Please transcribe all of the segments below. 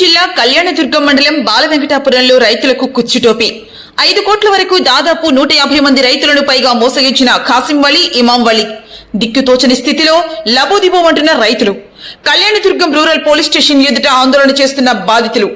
జిల్లా కళ్యాణదుర్గం మండలం బాలవెంకటాపురంలో రైతులకు కుచ్చుటోపి ఐదు కోట్ల వరకు దాదాపు నూట యాభై మంది రైతులను పైగా మోసగించిన ఖాసిం వలి ఇమాం వలి. దిక్కుతోచని స్థితిలో లబోదిబోమంటున్న రైతులు. కళ్యాణదుర్గం రూరల్ పోలీస్ స్టేషన్ ఎదుట ఆందోళన చేస్తున్న బాధితులు.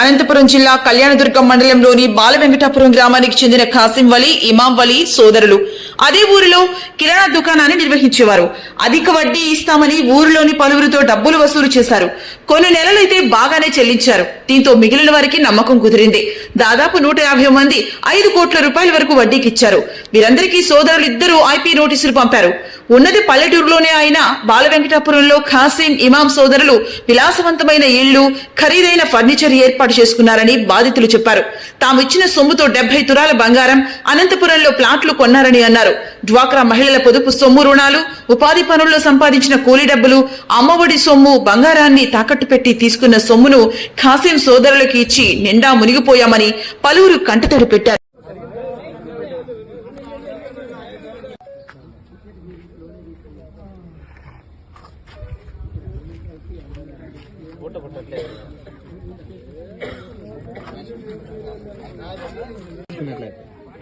అనంతపురం జిల్లా కళ్యాణదుర్గం మండలంలోని బాలవెంకటాపురం గ్రామానికి చెందిన ఖాసిం వలి ఇమాం వలి సోదరులు. అదే ఊరిలో కిరాణా దుకాణాన్ని నిర్వహించేవారు. అధిక వడ్డీ ఇస్తామని ఊరిలోని పలువురితో డబ్బులు వసూలు చేశారు. కొన్ని నెలలైతే బాగానే చెల్లించారు. దీంతో మిగిలిన వారికి నమ్మకం కుదిరింది. దాదాపు నూట యాభై మంది ఐదు కోట్ల రూపాయల వరకు వడ్డీకి ఇచ్చారు. వీరందరికీ సోదరులు ఐపీ నోటీసులు పంపారు. ఉన్నది పల్లెటూరులోనే అయిన బాలవెంకటాపురంలో ఖాసిం ఇమాం సోదరులు విలాసవంతమైన ఇళ్ళు ఖరీదైన ఫర్నిచర్ ఏర్పాటు చేసుకున్నారని బాధితులు చెప్పారు. తాము ఇచ్చిన సొమ్ముతో డెబ్బై తురాల బంగారం అనంతపురంలో ప్లాట్లు కొన్నారని అన్నారు. డ్వాక్రా మహిళల పొదుపు సొమ్ము రుణాలు ఉపాధి పనుల్లో సంపాదించిన కూలీ డబ్బులు అమ్మఒడి సొమ్ము బంగారాన్ని తాకట్టు పెట్టి తీసుకున్న సొమ్మును ఖాసిం సోదరులకు ఇచ్చి నిండా మునిగిపోయామని పలువురు కంటతడి పెట్టారు.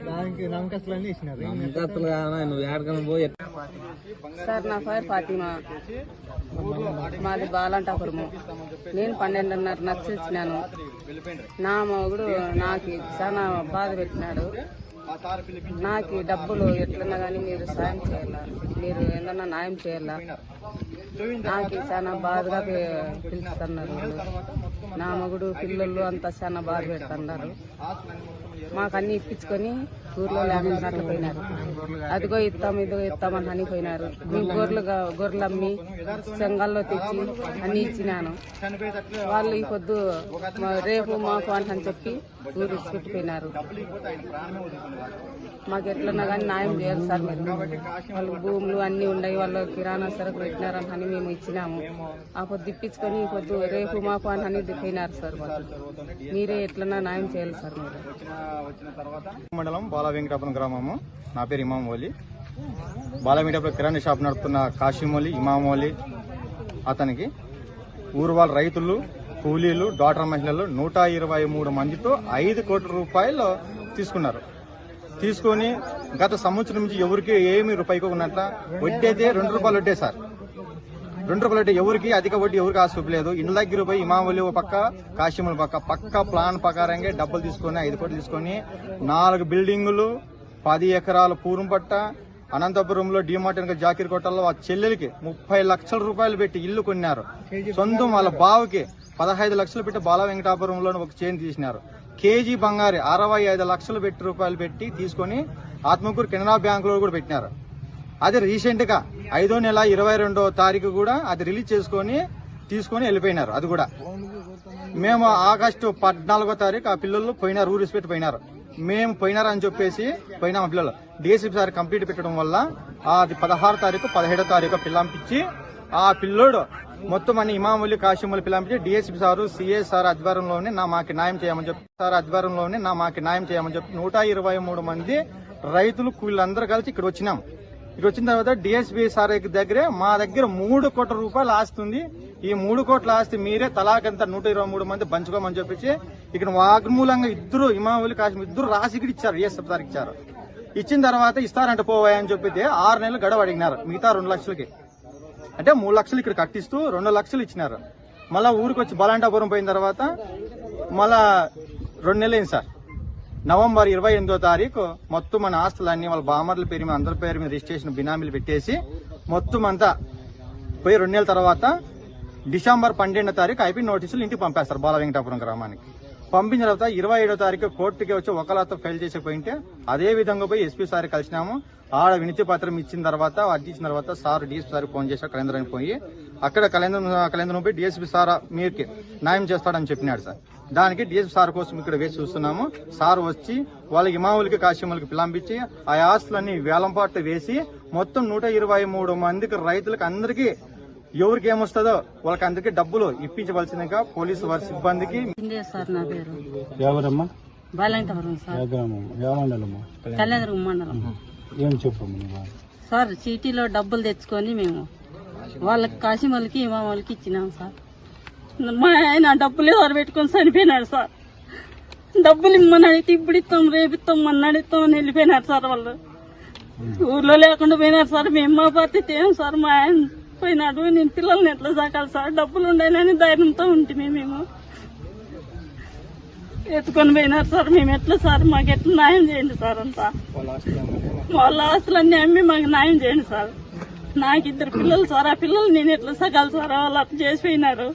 దానికి నమ్మకస్తులన్నీ ఇచ్చినారు. కానా నువ్వు ఏడకని పోయి సార్ నా పేరు ఫాతిమా. మాది బాలంటాపురము. నేను పన్నెండున్నర నచ్చిచ్చినాను నా మొగుడు నాకు చాలా బాధ పెట్టినాడు. నాకు డబ్బులు ఎట్లన్నా కానీ మీరు సాయం చేయాల? మీరు ఏదన్నా న్యాయం చేయాల? నాకు చాలా బాధగా పి- పిలుస్తున్నారు. నా మగుడు పిల్లలు అంతా చాలా బాధ పెడుతున్నారు మాకు అన్నీ ఇప్పించుకొని ఊర్లో లేకున్నట్లు పోయినారు అదిగో ఇస్తాం ఇదిగో ఇస్తామని అని పోయినారు మేము గొర్రెలు గొర్రెలు అమ్మి సంఘాల్లో తెచ్చి అన్ని ఇచ్చినాను. వాళ్ళు ఈ పొద్దు రేపు మాకు అని చెప్పి ఊరు పెట్టిపోయినారు మాకు ఎట్లన్నా కానీ న్యాయం చేయాలి సార్ మీరు. వాళ్ళు భూములు అన్ని ఉన్నాయి వాళ్ళు కిరాణా సరుకు పెట్టినారని అని మేము ఇచ్చినాము. ఆ పొద్దు ఇప్పించుకొని ఈ పొద్దు రేపు మాకు అని అని పోయినారు సార్ మీరే ఎట్లన్నా న్యాయం చేయాలి సార్ మీరు. మండలం బాల వెంకటాపురం గ్రామము. నా పేరు ఇమాం ఓలి. బాల వెంకటాపురం కిరాణా షాప్ నడుపుతున్న కాశీం ఓలి ఇమాం ఓలి. అతనికి ఊరు వాళ్ళ రైతులు కూలీలు డాక్టర్ మహిళలు నూట ఇరవై మూడు మందితో ఐదు కోట్ల రూపాయలు తీసుకున్నారు. తీసుకొని గత సంవత్సరం నుంచి ఎవరికి ఏమి రూపాయికి ఉన్నట్ల వడ్డీ అయితే రెండు రూపాయలు వడ్డే సార్ రెండు రూపాయలు ఎవరికి అధిక వడ్డీ ఎవరికి ఆశ చూపలేదు ఇండ్ల దగ్గర పోయి ఇమాములి పక్క కాశీముల పక్క పక్క ప్లాన్ ప్రకారంగా డబ్బులు తీసుకొని ఐదు కోట్లు తీసుకొని నాలుగు బిల్డింగులు పది ఎకరాల పూరం పట్ట అనంతపురంలో డిమార్ట్ వెనక జాకీర్ కోటల్లో ఆ చెల్లెలకి ముప్పై లక్షల రూపాయలు పెట్టి ఇల్లు కొన్నారు. సొంతం వాళ్ళ బావకి పదహైదు లక్షలు పెట్టి బాల వెంకటాపురంలో ఒక చైన్ తీసినారు. కేజీ బంగారు అరవై ఐదు లక్షలు పెట్టి రూపాయలు పెట్టి తీసుకొని ఆత్మకూరు కెనరా బ్యాంకులో కూడా పెట్టినారు. అది రీసెంట్గా ఐదో నెల ఇరవై రెండో తారీఖు కూడా అది రిలీజ్ చేసుకొని తీసుకొని వెళ్ళిపోయినారు. అది కూడా. మేము ఆగస్టు పద్నాలుగో తారీఖు ఆ పిల్లలు పోయినారు ఊరు పెట్టి పోయినారు. మేము పోయినారు అని చెప్పేసి పోయినాం ఆ పిల్లలు. డిఎస్పీ సార్ కంప్లీట్ పెట్టడం వల్ల అది పదహారు తారీఖు పదిహేడో తారీఖు పిల్లంపించి ఆ పిల్లోడు మొత్తం అన్ని ఇమాములు కాశీములు పిల్లంపించి డిఎస్పీ సారు సిఏ సార్ ఆధ్వర్యంలోనే నా మాకు న్యాయం చేయమని చెప్పి సార్ ఆధ్వర్యంలోనే నా మాకు న్యాయం చేయమని చెప్పి నూట ఇరవై మూడు మంది రైతులు కూలీలందరూ కలిసి ఇక్కడ వచ్చినాం. ఇక్కడ వచ్చిన తర్వాత డిఎస్బి సార్ దగ్గరే మా దగ్గర మూడు కోట్ల రూపాయలు ఆస్తుంది ఈ మూడు కోట్ల ఆస్తి మీరే తలాకంత నూట ఇరవై మూడు మంది పంచుకోమని చెప్పేసి ఇక్కడ వాగ్మూలంగా ఇద్దరు ఇమాములు కాశ్మీర్ ఇద్దరు రాసి ఇక్కడ ఇచ్చారు ఏఎస్ఎఫ్ సార్ ఇచ్చారు. ఇచ్చిన తర్వాత ఇస్తారంట పోవాయి అని చెప్పితే ఆరు నెలలు గడవ అడిగినారు మిగతా రెండు లక్షలకి. అంటే మూడు లక్షలు ఇక్కడ కట్టిస్తూ రెండు లక్షలు ఇచ్చినారు. మళ్ళా ఊరికి వచ్చి బలాంటాపురం పోయిన తర్వాత మళ్ళా రెండు నెలలు అయింది సార్. నవంబర్ ఇరవై ఎనిమిదో తారీఖు మొత్తం మన ఆస్తులన్నీ వాళ్ళ బామర్ల పేరు మీద అందరి పేరు మీద రిజిస్ట్రేషన్ బినామీలు పెట్టేసి మొత్తం అంతా పోయి రెండు నెలల తర్వాత డిసెంబర్ పన్నెండో తారీఖు ఐపీ నోటీసులు ఇంటికి పంపేస్తారు బాల వెంకటాపురం గ్రామానికి. పంపించిన తర్వాత ఇరవై ఏడో తారీఖు కోర్టుకి వచ్చి ఒకలాతో ఫైల్ చేసి పోయింటే అదే విధంగా పోయి ఎస్పీ సార్ కలిసినాము. ఆడ వినతి పత్రం ఇచ్చిన తర్వాత అర్జీ ఇచ్చిన తర్వాత సార్ డిఎస్పీ సార్ ఫోన్ చేశారు కలేంద్రానికి పోయి అక్కడ కలేంద్రం కలేంద్రం పోయి డిఎస్పీ సార్ మీరుకి న్యాయం చేస్తాడని చెప్పినాడు సార్. దానికి డిఎస్పీ సార్ కోసం ఇక్కడ వేసి చూస్తున్నాము. సార్ వచ్చి వాళ్ళ ఇమాములకి కాశీములకి పిలంపించి ఆ ఆస్తులన్నీ వేలంపాట్లు వేసి మొత్తం నూట ఇరవై మూడు మందికి రైతులకు అందరికీ ఎవరికి ఏమొస్తుందో వాళ్ళకి అందరికీ డబ్బులు ఇప్పించవలసిందిగా పోలీసు వారి సిబ్బందికి సార్ నా పేరు. ఎవరమ్మా? సార్. ఏ కళ్యాణదుర్గం మండలం. చెప్పమ్మా సార్ సిటీలో డబ్బులు తెచ్చుకొని మేము వాళ్ళకి కాశీమలకి ఇమాం వాళ్ళకి ఇచ్చినాం సార్. మా ఆయన డబ్బులు ఎవరు పెట్టుకొని చనిపోయినాడు సార్. డబ్బులు ఇమ్మని అడిగితే ఇప్పుడు ఇస్తాం రేపు ఇస్తాం మొన్న అడుగుతాం అని వెళ్ళిపోయినారు సార్ వాళ్ళు. ఊర్లో లేకుండా పోయినారు సార్. మేము మా పరిస్థితి ఏం సార్? మా ఆయన పోయినాడు నేను పిల్లల్ని ఎట్లా సాకాలి సార్? డబ్బులు ఉండాలని ధైర్యంతో ఉంటే మేము. ఎత్తుకొని పోయినారు సార్. మేము ఎట్లా సార్? మాకు ఎట్లా న్యాయం చేయండి సార్ అంతా? వాళ్ళ ఆస్తులన్నీ అమ్మి మాకు న్యాయం చేయండి సార్. నాకు ఇద్దరు పిల్లలు సార్. ఆ పిల్లలు నేను ఎట్లా సగాలి సార్? వాళ్ళు అట్లా చేసిపోయినారు.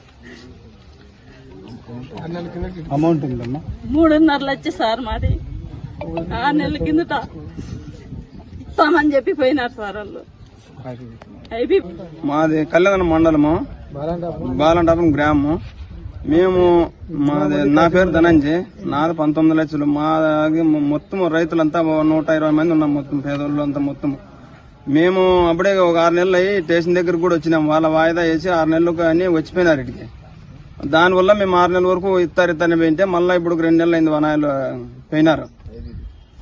అమౌంట్ మూడున్నర లక్ష సార్ మాది. ఆ నెలల కిందట ఇస్తామని చెప్పి పోయినారు సార్ వాళ్ళు. మాది కళ్యాణ మండలము. బాలంటాపురం గ్రామము. మేము మాది నా పేరు ధనంజయ్. నాది పంతొమ్మిది లక్షలు. మాది మొత్తం రైతులంతా నూట ఇరవై మంది ఉన్నాం మొత్తం పేదోళ్ళు అంతా మొత్తం మేము అప్పుడే ఒక ఆరు నెలలు అయ్యి స్టేషన్ దగ్గర కూడా వచ్చినాం. వాళ్ళ వాయిదా వేసి ఆరు నెలలు కానీ వచ్చిపోయినారు ఇటుకి దానివల్ల మేము ఆరు నెలల వరకు ఇస్తారు ఇస్తారని పోయింటే మళ్ళీ ఇప్పుడు రెండు నెలలు అయింది వనాయలు పోయినారు.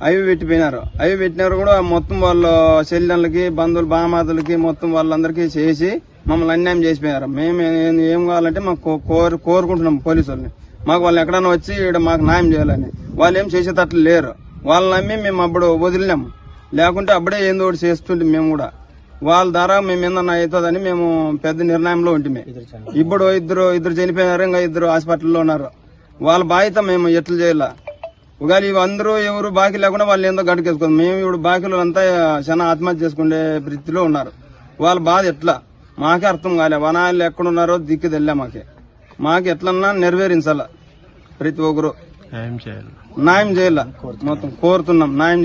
అవి పెట్టిపోయినారు. అవి పెట్టినారు కూడా మొత్తం వాళ్ళు చెల్లెళ్ళకి బంధువులు బామాతలకి మొత్తం వాళ్ళందరికీ చేసి మమ్మల్ని అన్యాయం చేసిపోయినారు. మేము ఏం- కావాలంటే మాకు కో- కోరు కోరుకుంటున్నాం పోలీసు వాళ్ళని మాకు వాళ్ళు ఎక్కడైనా వచ్చి ఈడ మాకు న్యాయం చేయాలని. వాళ్ళు ఏం చేసేటట్లు లేరు. వాళ్ళని నమ్మి మేము అప్పుడు వదిలినాం. లేకుంటే అప్పుడే ఏందో ఒకటి చేస్తుంటే మేము కూడా. వాళ్ళ ద్వారా మేము ఏందన్నా అవుతుందని మేము పెద్ద నిర్ణయంలో ఉంటిమే. ఇప్పుడు ఇద్దరు ఇద్దరు చనిపోయినారు ఇంకా ఇద్దరు హాస్పిటల్లో ఉన్నారు. వాళ్ళ బాధ్యత మేము ఎట్లు చేయాల? ఒకవేళ అందరూ ఎవరు బాకీ లేకుండా వాళ్ళు ఏందో గడికేసుకోండి మేము ఇప్పుడు బాకీలు అంతా చాలా ఆత్మహత్య చేసుకునే వృత్తిలో ఉన్నారు. వాళ్ళ బాధ ఎట్లా? మాకే అర్థం కాలే. వనాలు ఎక్కడున్నారో దిక్కు తెల్లే మాకే. మాకు ఎట్లన్నా నెరవేరించాల? ప్రతి ఒక్కరు. న్యాయం చేయాల. మొత్తం కోరుతున్నాం. న్యాయం